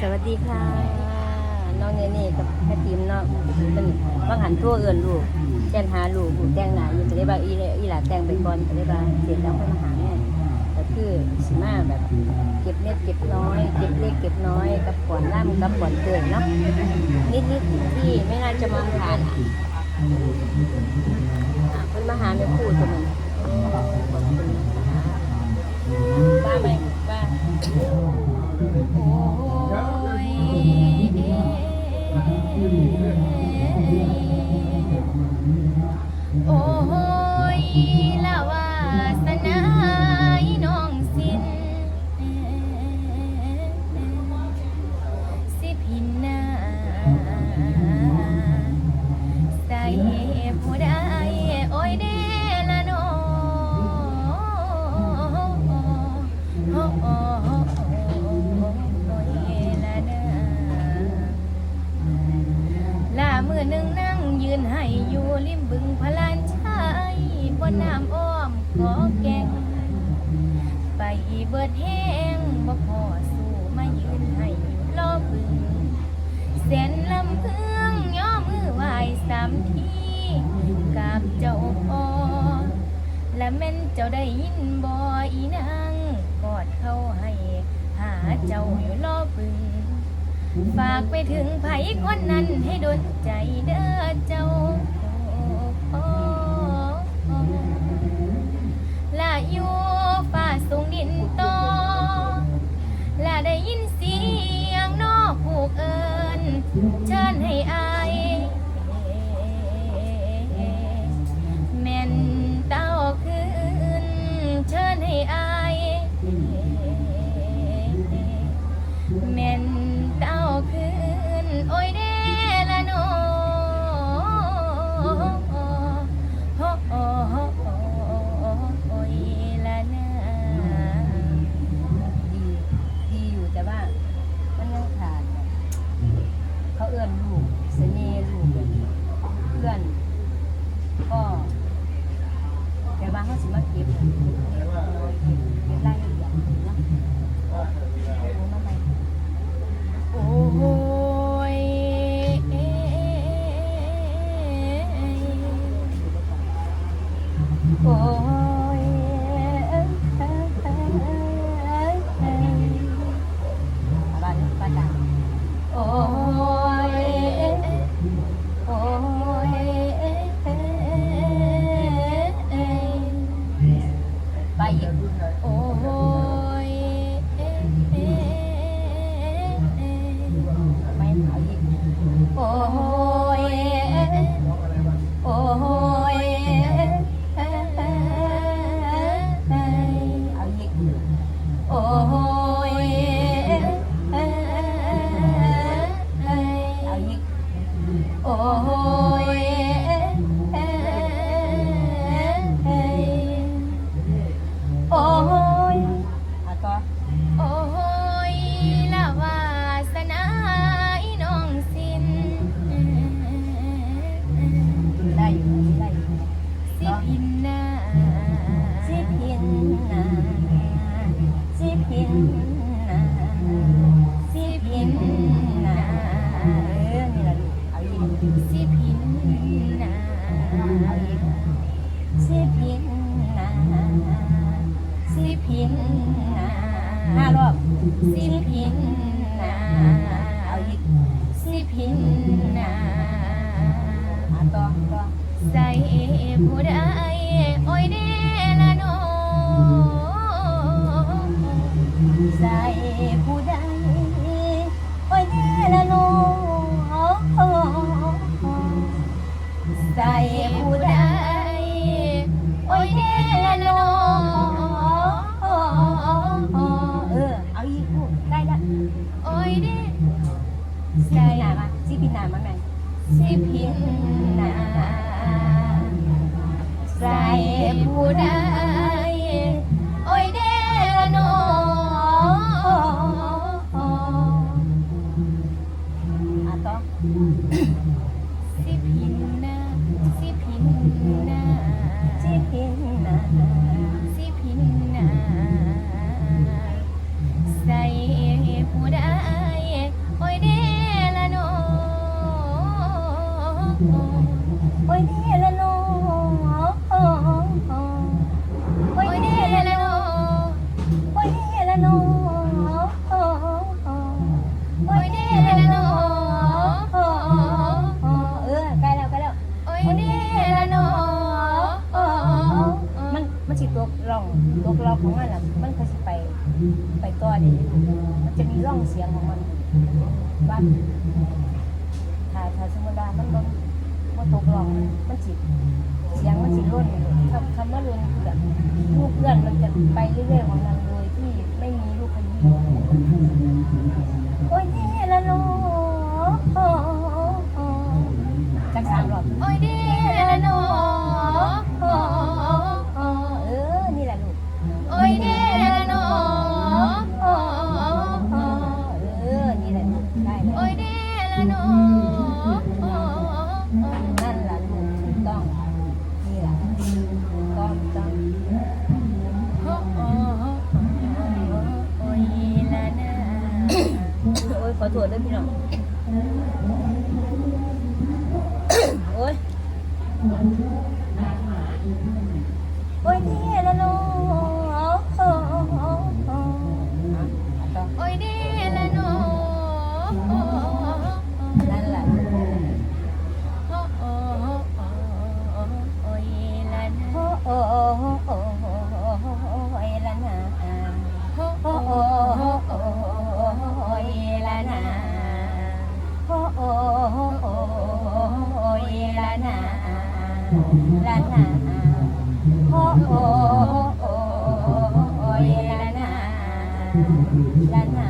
สวัสดีค่ะ น้องเนเน่กับแม่ติมเนาะเป็นว่างหันทั่วเอื่นลูกแกนหาลูกลูกแต่งหนาอยู่ก็เลยว่าอีเลอีหลาแต่งไปก่อนก็เลยว่าเสร็จแล้วค่อยมาหาแม่ก็คือสิมาแบบเก็บเม็ดเก็บน้อยเก็บเล็กเก็บน้อยกับก่อนล่ำกับก่อนเตือนเนาะนิดนิดๆที่ไม่น่าจะมองผ่านอะอะเพิ่นมาหาแม่ครู่ตัวนึ โอ้ยละวาสนาน้องสินสิพินนาใส่ผู้ใดโอ้ยเดละน้องโอ้โอ้โอ้ยละนาลามือหนึ่งนั่งยืนให้อยู่ริมบึงพลายบนน้ำอ้อมขอแกงไปเบิดแห้งบ่พอสู้มายืนให้รอบึงเส้นลำเพืองย่อมือไหวสามทีกับเจ้าพอและแม่นเจ้าได้ยินบ่อีนางกอดเข้าให้หาเจ้าอยู่รอบึง ฝากไปถึงไผคนนั้นให้ดนใจเด้อเจ้าโอ้ อยู่ ผู้ใดโอ้ยเดละโนใส่ผู้ใดโอ้ยเดละโนใส่ผู้ใดโอ้ยเดละโนเออเอาอีกพูดได้ละโอ้ยเดใส่หนามาสิพินหนามาแม่สิพิน สิพินนาสิพินนาสิพินนาสิพินนาใส่ผู้ใดโอ้ยเดละโนโอ้ยเดละ ดามันบ่บ่ตกลองมันสิเสียงมันสิร่นคำคำว่าร่นคือแบบลูกเพื่อนมันจะไปเรื่อยๆของมันโดยที่ไม่มีลูกขยี้โโอ้ยนี่ละลูกต่อโอ้ยเดละโนนั่นแหละโอ้ยละนาโอ้โอ้โอ้โอ้ยละนะโอ้โอ้โอ้โอ้โอ้ยละนะ โอ้โอ้โอ้ยละนาละนาโอ้โอ้โอ้ยละนาละนา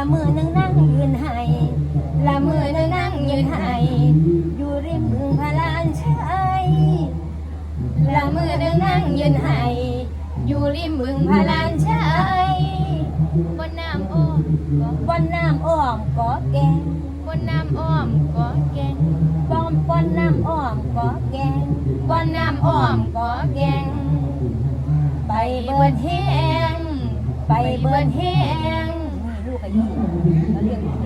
ละมือนึงนั่งยืนให้ละมือนึงนั่งยืนให้อยู่ริมบึงพระลานชัยละมือหนึ่งนั่งยืนให้อยู่ริมบึงพระลานชัยบนน้ำอ้อมก็บนน้ำอ้อมกอแกงบนน้ำอ้อมก็แกงบอมบนน้ำอ้อมกอแกงบนน้ำอ้อมก็แกงไปไปเบิเบิดดแห้งไปไปเบิเบิดดแห้แห้งงแลูกกะยี่เราเรียกลูก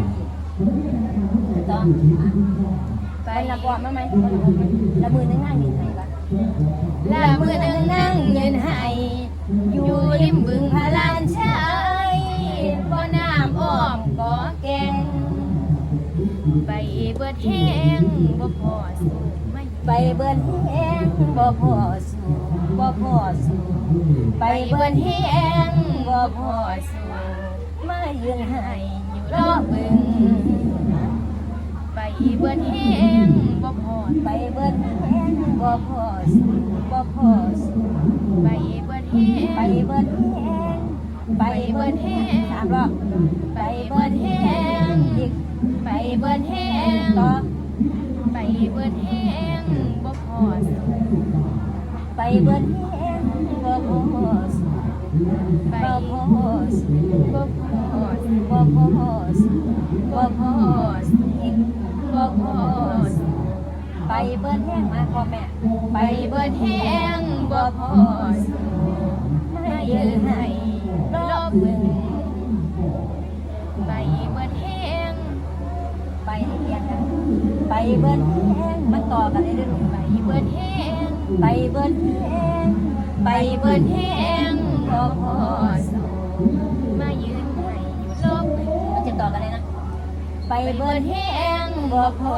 ต้องไปละก่อนมาไหมไปละก่อนไหมละมือนึงนั่งยืนไหนปะละมือนึ่งนั่งยืนให้อยู่ริมบึงพะลานชัยบนน้ำอ้อมก็แกงไปเบิดแห้งบ่พอสูไม่ไปเบิดแห้งบ่พอสูบ่พอสูไปเบิดแห้งบ่พอสู ยืนห้ให้อยู่รอบบึง ไปเบิดแห้งบ่พอไปเบิดแห้งบ่พอสูบ่พอสูไปเบิดแห้งไปเบิดแห้งไปเบิดแห้งสามรอบไปเบิดแห้งอีกไปเบิดแห้งต่อไปเบิดแห้งบ่พอสูไปเบิดแห้งบ่พอสูบ่พอสู เบิดแห้งมาพ่อแม่ ไปเบิดแห้งบ่พอสูมายืนให้รอบบึงไปเบิดแห้งไปเรียนกันไปเบิดแห้งมันต่อกันได้ด้วยลูไปเบิดแห้งไปเบิดแห้งไปเบิดแห้งบ่พอสูมายืนให้รอบบึงมันจะต่อกันเลยนะ ไปเบิเบิดดแห้งบ่พพอ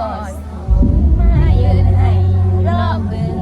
รอ